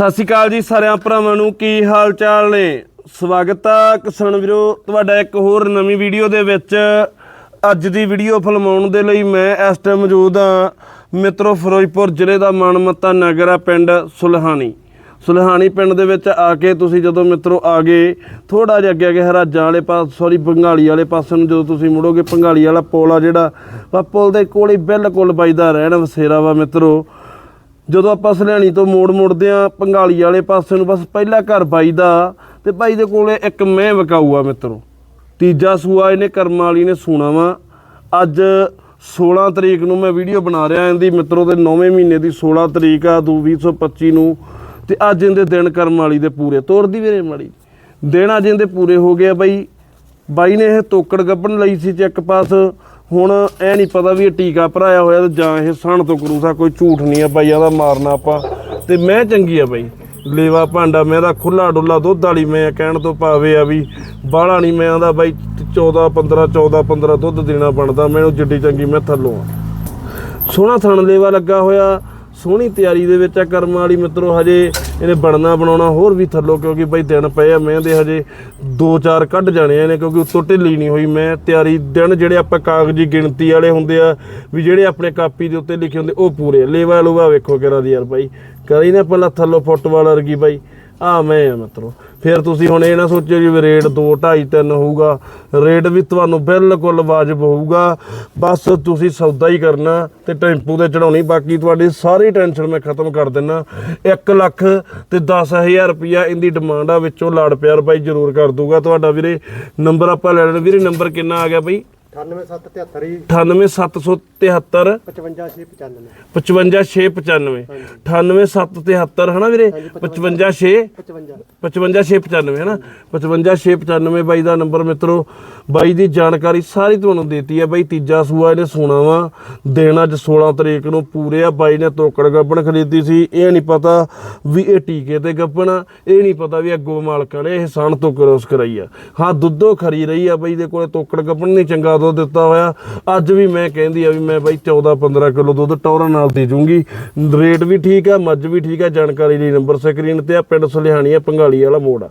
ਸਤਿ ਸ਼੍ਰੀ ਅਕਾਲ ਜੀ ਸਾਰਿਆਂ ਭਰਾਵਾਂ ਨੂੰ, ਕੀ ਹਾਲ ਚਾਲ ਨੇ? ਸਵਾਗਤ ਆ ਕਿਸਾਨ ਵੀਰੋ, ਤੁਹਾਡਾ ਇੱਕ ਹੋਰ ਨਵੀਂ ਵੀਡੀਓ ਦੇ ਵਿੱਚ। ਅੱਜ ਦੀ ਵੀਡੀਓ ਫਿਲਮਾਉਣ ਦੇ ਲਈ ਮੈਂ ਇਸ ਟਾਈਮ ਮੌਜੂਦ ਆ ਮਿੱਤਰੋ, ਫਿਰੋਜ਼ਪੁਰ ਜ਼ਿਲ੍ਹੇ ਦਾ ਮਾਨਮੱਤਾ ਨਗਰ ਆ ਪਿੰਡ ਸੁਲਹਾਣੀ। ਸੁਲਹਾਣੀ ਪਿੰਡ ਦੇ ਵਿੱਚ ਆ ਕੇ ਤੁਸੀਂ ਜਦੋਂ ਮਿੱਤਰੋ ਆ ਗਏ ਥੋੜਾ ਜਿਹਾ ਅੱਗੇ ਅੱਗੇ ਹਰਾਜਾਂ ਵਾਲੇ ਪਾਸ ਸੌਰੀ ਬੰਗਾਲੀ ਵਾਲੇ ਪਾਸੇ ਨੂੰ ਜਦੋਂ ਤੁਸੀਂ ਮੁੜੋਗੇ, ਬੰਗਾਲੀ ਵਾਲਾ ਪੁਲ ਆ ਜਿਹੜਾ ਵਾ ਪੁਲ ਦੇ ਕੋਲੇ ਬਿਲਕੁਲ ਵੱਜਦਾ ਰਹਿਣ, ਵਸੇਰਾ ਵਾ ਮਿੱਤਰੋ। ਜਦੋਂ ਆਪਾਂ ਸਲਿਆਣੀ ਤੋਂ ਮੋੜ ਮੁੜਦੇ ਆ ਪੰਗਾਲੀ ਵਾਲੇ ਪਾਸੇ ਨੂੰ ਬਸ ਪਹਿਲਾ ਘਰ ਬਾਈ ਦਾ ਤੇ ਬਾਈ ਦੇ ਕੋਲੇ ਇੱਕ ਮੈਂ ਵਕਾਊ ਆ ਮਿੱਤਰੋ। ਤੀਜਾ ਸੂਆ ਇਹਨੇ ਕਰਮ ਵਾਲੀ ਨੇ ਸੂਣਾ ਵਾ। ਅੱਜ 16 ਤਰੀਕ ਨੂੰ ਮੈਂ ਵੀਡੀਓ ਬਣਾ ਰਿਹਾ ਇਹਦੀ ਮਿੱਤਰੋ ਦੇ 9ਵੇਂ ਮਹੀਨੇ ਦੀ 16 ਤਰੀਕ ਆ 2025 ਨੂੰ। ਤੇ ਅੱਜ ਇਹਦੇ ਦਿਨ ਕਰਮ ਵਾਲੀ ਦੇ ਪੂਰੇ। ਤੋਰਦੀ ਵੀਰੇ ਮਾੜੀ ਦਿਨ ਅੱਜ ਇਹਦੇ ਪੂਰੇ ਹੋ ਗਏ ਆ ਬਾਈ। ਬਾਈ ਨੇ ਇਹ ਤੋਕੜ ਗੱਭਣ ਲਈ ਸੀ ਚੈੱਕ ਪਾਸ। ਹੁਣ ਐ ਨਹੀਂ ਪਤਾ ਵੀ ਇਹ ਟੀਕਾ ਭਰਾਇਆ ਹੋਇਆ ਤੇ ਜਾਂ ਇਹ ਸਣ ਤੋਂ ਕਰੂਸਾ, ਕੋਈ ਝੂਠ ਨਹੀਂ ਆ ਬਾਈ, ਇਹਦਾ ਮਾਰਨਾ ਆਪਾਂ। ਤੇ ਮੈਂ ਚੰਗੀ ਆ ਬਾਈ। ਲੇਵਾ ਭਾਂਡਾ ਮੈਂ ਦਾ ਖੁੱਲਾ ਡੁੱਲਾ ਦੁੱਧ ਵਾਲੀ, ਮੈਂ ਕਹਿਣ ਤੋਂ ਪਾਵੇ ਆ ਵੀ ਬਾਹਲਾ ਨਹੀਂ, ਮੈਂ ਆਂਦਾ ਬਾਈ 14 15 14 15 ਦੁੱਧ ਦੇਣਾ ਬਣਦਾ ਮੈਨੂੰ ਜਿੱਡੀ ਚੰਗੀ ਮੈਂ ਥੱਲੋਂ ਆ। ਸੋਹਣਾ ਥਣ ਲੇਵਾ ਲੱਗਾ ਹੋਇਆ, ਸੋਹਣੀ ਤਿਆਰੀ ਦੇ ਵਿੱਚ ਆ ਕਰਮ ਵਾਲੀ ਮਿੱਤਰੋ, ਹਜੇ ਇਹਨੇ ਬਣਨਾ ਬਣਾਉਣਾ ਹੋਰ ਵੀ ਥੱਲੋਂ ਕਿਉਂਕਿ ਬਈ ਦਿਨ ਪਏ ਆ, ਮੈਂ ਦੇ ਹਜੇ 2-4 ਕੱਢ ਜਾਣੇ ਆ ਨੇ ਕਿਉਂਕਿ ਉੱਤੋਂ ਢਿੱਲੀ ਨਹੀਂ ਹੋਈ। ਮੈਂ ਤਿਆਰੀ ਦਿਨ ਜਿਹੜੇ ਆਪਾਂ ਕਾਗਜ਼ੀ ਗਿਣਤੀ ਵਾਲੇ ਹੁੰਦੇ ਆ, ਵੀ ਜਿਹੜੇ ਆਪਣੇ ਕਾਪੀ ਦੇ ਉੱਤੇ ਲਿਖੇ ਹੁੰਦੇ, ਉਹ ਪੂਰੇ ਲੇਵਾ ਲੂਵਾ ਵੇਖੋ ਕਿਹੜਾ ਦੀ ਯਾਰ ਬਾਈ। ਕਰੀ ਨਾ ਪਹਿਲਾਂ ਥੱਲੋਂ ਫੁੱਟਬਾਲ ਵਰਗੀ ਬਾਈ। ਆ ਮੈਂ ਆ ਮਿੱਤਰੋ। ਫਿਰ ਤੁਸੀਂ ਹੁਣ ਇਹ ਨਾ ਸੋਚਿਓ ਜੀ ਵੀ ਰੇਟ 2 2.5 3 ਹੋਊਗਾ। ਰੇਟ ਵੀ ਤੁਹਾਨੂੰ ਬਿਲਕੁਲ ਵਾਜਬ ਹੋਊਗਾ। ਬਸ ਤੁਸੀਂ ਸੌਦਾ ਹੀ ਕਰਨਾ ਤੇ ਟੈਂਪੂ ਤੇ ਚੜਾਉਣੀ ਬਾਕੀ ਤੁਹਾਡੀ ਸਾਰੀ ਟੈਨਸ਼ਨ ਮੈਂ ਖਤਮ ਕਰ ਦਿੰਨਾ। 1 ਲੱਖ ਤੇ 10000 ਰੁਪਿਆ ਇਹਦੀ ਡਿਮਾਂਡ ਆ, ਵਿੱਚੋਂ ਲਾੜ ਪਿਆਰ ਬਾਈ ਜ਼ਰੂਰ ਕਰ ਦੂਗਾ। ਤੁਹਾਡਾ ਵੀਰੇ ਨੰਬਰ ਆਪਾਂ ਲੈ ਲੈਣਾ। ਵੀਰੇ ਨੰਬਰ ਕਿੰਨਾ ਆ ਗਿਆ ਬਾਈ? 98773 ਹੀ 98773 55695 55695 98773 ਹਨਾ ਵੀਰੇ? 556 55 55695 ਹੈ ਨਾ 55695 ਬਾਈ ਦਾ ਨੰਬਰ ਮਿੱਤਰੋ ਬਾਈ ਦੀ ਜਾਣਕਾਰੀ ਸਾਰੀ ਤੁਹਾਨੂੰ ਦੇਤੀ ਹੈ ਬਾਈ। ਤੀਜਾ ਸੂਆ ਇਹਨੇ ਸੋਣਾ ਵਾ। ਦਿਨ ਅੱਜ 16 ਤਰੀਕ ਨੂੰ ਪੂਰੇ ਆ। ਬਾਈ ਨੇ ਤੋਕੜ ਗੱਬਣ ਖਰੀਦੀ ਸੀ। ਇਹ ਨਹੀਂ ਪਤਾ ਵੀ ਇਹ ਟੀਕੇ ਤੇ ਗੱਬਣ ਇਹ ਨਹੀਂ ਪਤਾ ਵੀ ਅੱਗੋਂ ਮਾਲਕਾਂ ਨੇ ਇਹ ਸਣ ਤੋਂ ਕਰੋਸ ਕਰਾਈ ਆ। ਹਾਂ ਦੁੱਧੋ ਖਰੀ ਰਹੀ ਆ ਬਾਈ ਦੇ ਕੋਲੇ ਤੋਕੜ ਗੱਬਣ ਨਹੀਂ ਚੰਗਾ ਦੁੱਧ ਦਿੱਤਾ ਹੋਇਆ? ਅੱਜ ਵੀ ਮੈਂ ਕਹਿੰਦੀ ਆ ਵੀ ਮੈਂ ਬਾਈ 14 15 ਕਿਲੋ ਦੁੱਧ ਟੌਰਾਂ ਨਾਲ ਦੇ ਜੂੰਗੀ ਰੇਟ ਵੀ ਠੀਕ ਆ, ਮੱਝ ਵੀ ਠੀਕ ਆ, ਜਾਣਕਾਰੀ ਲਈ ਨੰਬਰ ਸਕਰੀਨ ਤੇ ਆ, ਪਿੰਡ ਸੁਲਿਹਾਣੀ ਆ, ਪੰਗਾਲੀ ਵਾਲਾ ਮੋੜ ਆ।